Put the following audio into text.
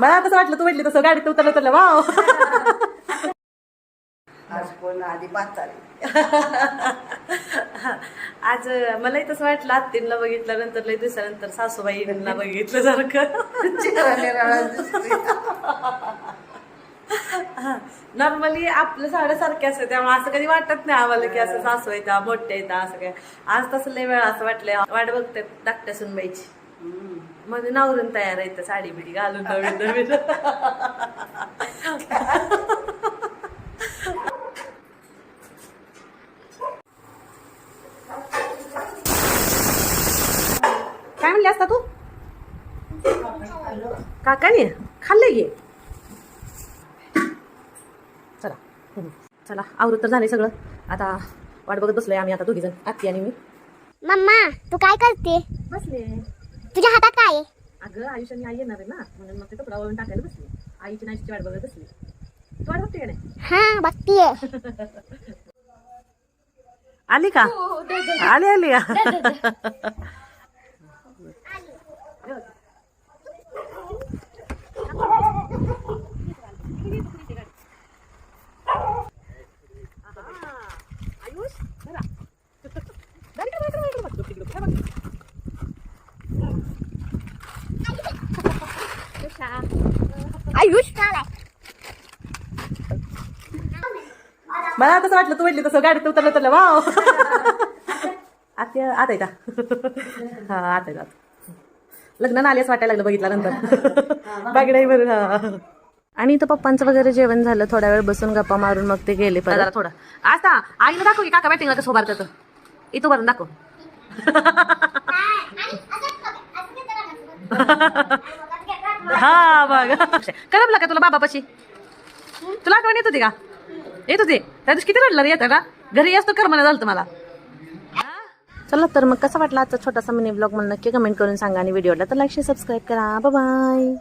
मला कसं वाटलं तू म्हटली तसं गाडीत उतरलं उतरलं वाव. आज कोण आधी आज मलाही तसं वाटलं आत्तींना बघितल्यानंतर लई दिवसानंतर सासूबाईंना बघितलं सारखं. नॉर्मली आपल्या साड्या सारख्या असतात त्यामुळे असं कधी वाटत नाही आम्हाला की असं सासू येतात मोठे येतात असं काय. आज तसं लय वेळा असं वाटलंय वाट बघते धाकट्या सुनबाईची. म्हणजे नावरून तयार आहे साडी बिडी घालून नवीन नवीन. काय म्हणली असता तू? काकाने? खाल्ले गे चला. चला आवृत्त तर झालंय सगळं. आता वाट बघत बसलोय आम्ही आता दोघी जण आत्ती आणि मी. मम्मा तू काय करते? बसले. तुझ्या हातात काय आहे? अगं आयुष्याने आई येणार आहे ना. म्हणून मग ते कपडा वळून टाकायला बसली. आईची नाईची वाट बघत बसली. तू वाट बघते का नाही? हा बघतीये. आली का? आली आली का? आयुष काय मला तसं वाटलं तू म्हटली तसं गाडीत उतरलं उतरलं वाव आता आता का हा आता येतात लग्न आल्यास वाटायला लागलं बघितल्यानंतर बाकी नाही बरं हा आणि इथं पप्पांचं वगैरे जेवण झालं थोडा वेळ बसून गप्पा मारून मग ते गेले जरा परत थोडं आता आईला दाखव की काका बॅटिंगला कसं उभारतं इथं उभारून दाखव हा बघ. करमला का तुला बाबापाशी? तुला आठवण येत होती का? येत होती. त्या दिवशी किती रडलं रे येतं का? घरी तो करमना झालं तुम्हाला मला. चला तर मग कसा वाटला आजचा छोटासा मिनी ब्लॉग मला नक्की कमेंट करून सांगा आणि व्हिडिओला तर लाईक सबस्क्राईब करा. बाय